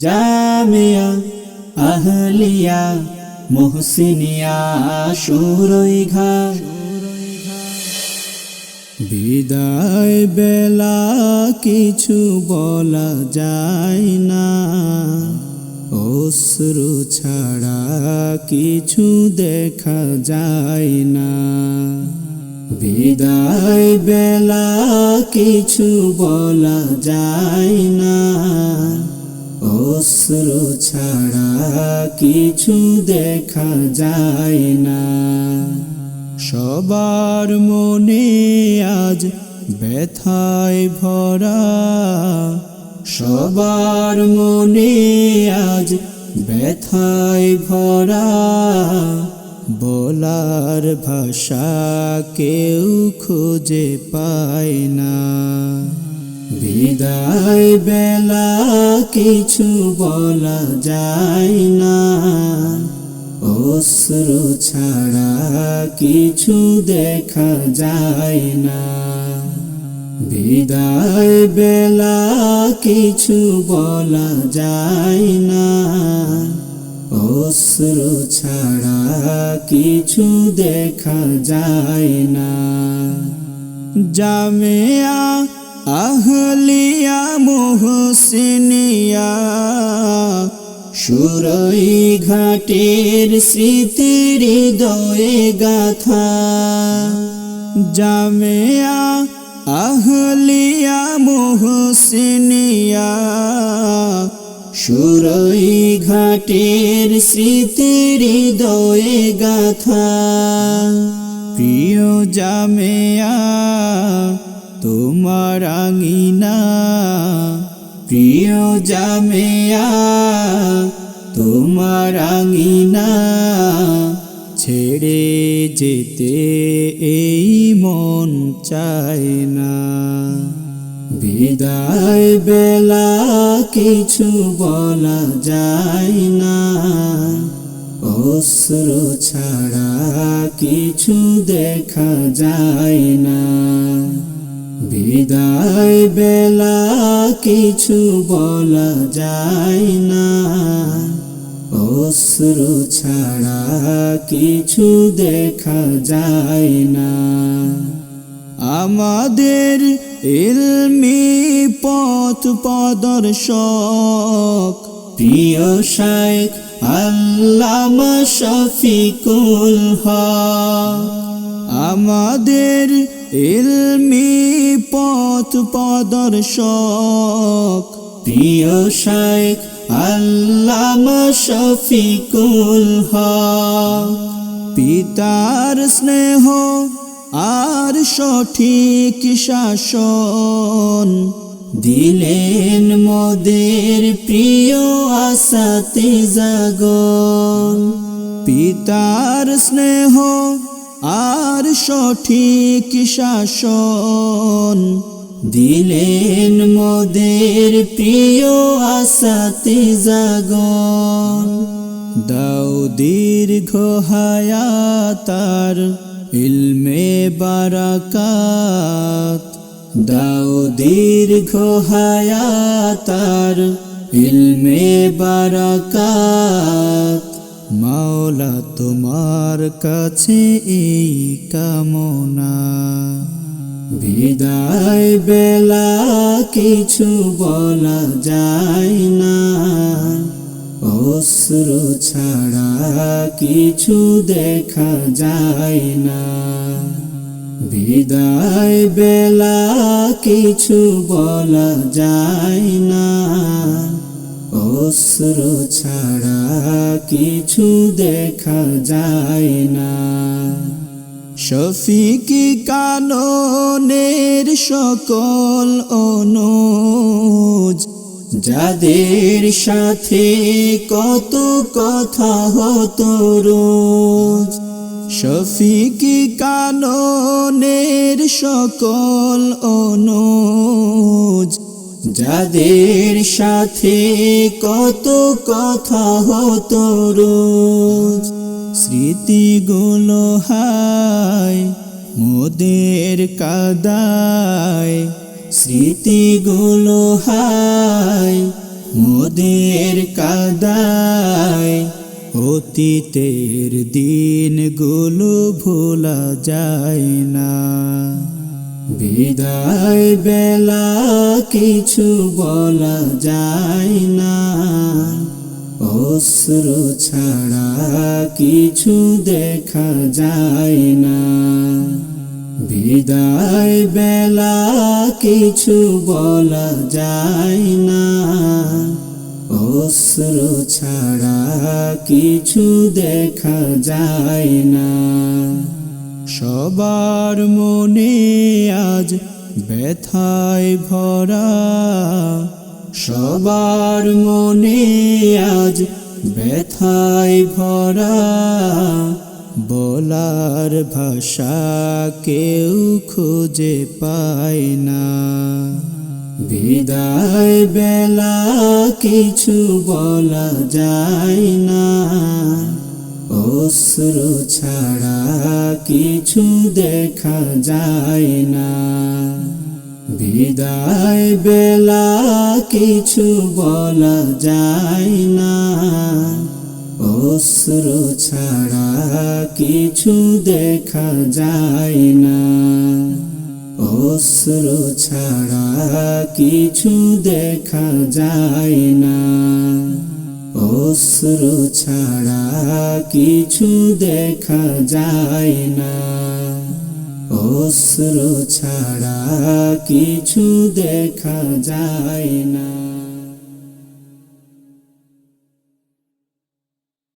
জামিয়া, আহলিয়া, মোহসিনিয়া, সুরই ঘা। বিদায় বেলা কিছু বলা যায় না। অশ্রু ছাড়া কিছু দেখা যায় না। বিদায় বেলা কিছু বলা যায় না। অশ্রু ছাড়া কিছু দেখা যায় না। সবার মনে আজ ব্যথায় ভরা। সবার মনে আজ ব্যথায় ভরা। বলার ভাষা কেউ খুঁজে পায় না। বিদায় বেলা কিছু বলা যায় না। অশ্রু ছাড়া কিছু দেখা যায় না। বিদায় বেলা কিছু বলা যায় না। অশ্রু ছাড়া কিছু দেখা যায় না। জামেয়া আহলিয়া মোহসিনিয়া, সুরই ঘাটের স্মৃতির হৃদয়ে গাথা। জামেয়া আহলিয়া মোহসিনিয়া, সুরই ঘাটের স্মৃতির হৃদয়ে গাথা। প্রিয় জামেয়া তোমার আঙিনা, প্রিয় জামেয়া, তোমার আঙিনা ছেড়ে যেতে এই মন চায় না। বিদায় বেলা কিছু বলা যায় না অশ্রু ছাড়া কিছু দেখা যায় না। বিদায় বেলা কিছু বলা যায় না। অশ্রু ছাড়া কিছু দেখা যায় না। আমাদের ইলমি পথ প্রদর্শক, প্রিয় শাইখ আল্লামা শফিকুল হক। আমাদের ইলমি পথ প্রদর্শক, প্রিয় শাইখ আল্লামা শফিকুল পিতার স্নেহ আর সঠিক শাসন দিলেন মোদের প্রিয় আসাতে জাগন। পিতার স্নেহ আর সঠিক শাসন দিলেন মোদের প্রিয় আসাতে জাগন। দাও দীর্ঘ হায়াতার ইলমে বারাকাত। দাও দীর্ঘ হায়াতার ইলমে বারাকাত। মাওলা তোমার কাছে এই কামনা। বিদায় বেলা কিছু বলা যায় না। অশ্রু ছাড়া কিছু দেখা যায় না। বিদায় বেলা কিছু বলা যায় না। অশ্রু ছাড়া কিছু দেখা যায় না। শফিকি কাননের সকল অনুজ, যাদের সাথে কত কথা হতো রোজ। শফিকি কাননের সকল অনুজ যাদের সাথে কত কথা হতো রোজ, স্মৃতিগুলো হায় মোদের কাদায়, স্মৃতিগুলো হায় মোদের কাদায়, অতীতের দিনগুলো ভোলা যায় না। বিদায় বেলা কিছু বলা যায় না। অশ্রু ছাড়া কিছু দেখা যায় না। বিদায় বেলা কিছু বলা যায় না। অশ্রু ছাড়া কিছু দেখা যায় না। সবার মনে আজ ব্যথায় ভরা। সবার মনে আজ ব্যথায় ভরা। বলার ভাষা কেউ খুঁজে পায় না। বিদায় বেলা কিছু বলা যায় না। অশ্রু ছাড়া কিছু দেখা যায় না। বিদায় বেলা কিছু বলা যায় না। অশ্রু ছাড়া কিছু দেখা যায় না। অশ্রু ছাড়া কিছু দেখা যায় না। অশ্রু ছাড়া কিছু দেখা যায় না। অশ্রু ছাড়া কিছু দেখা যায় না।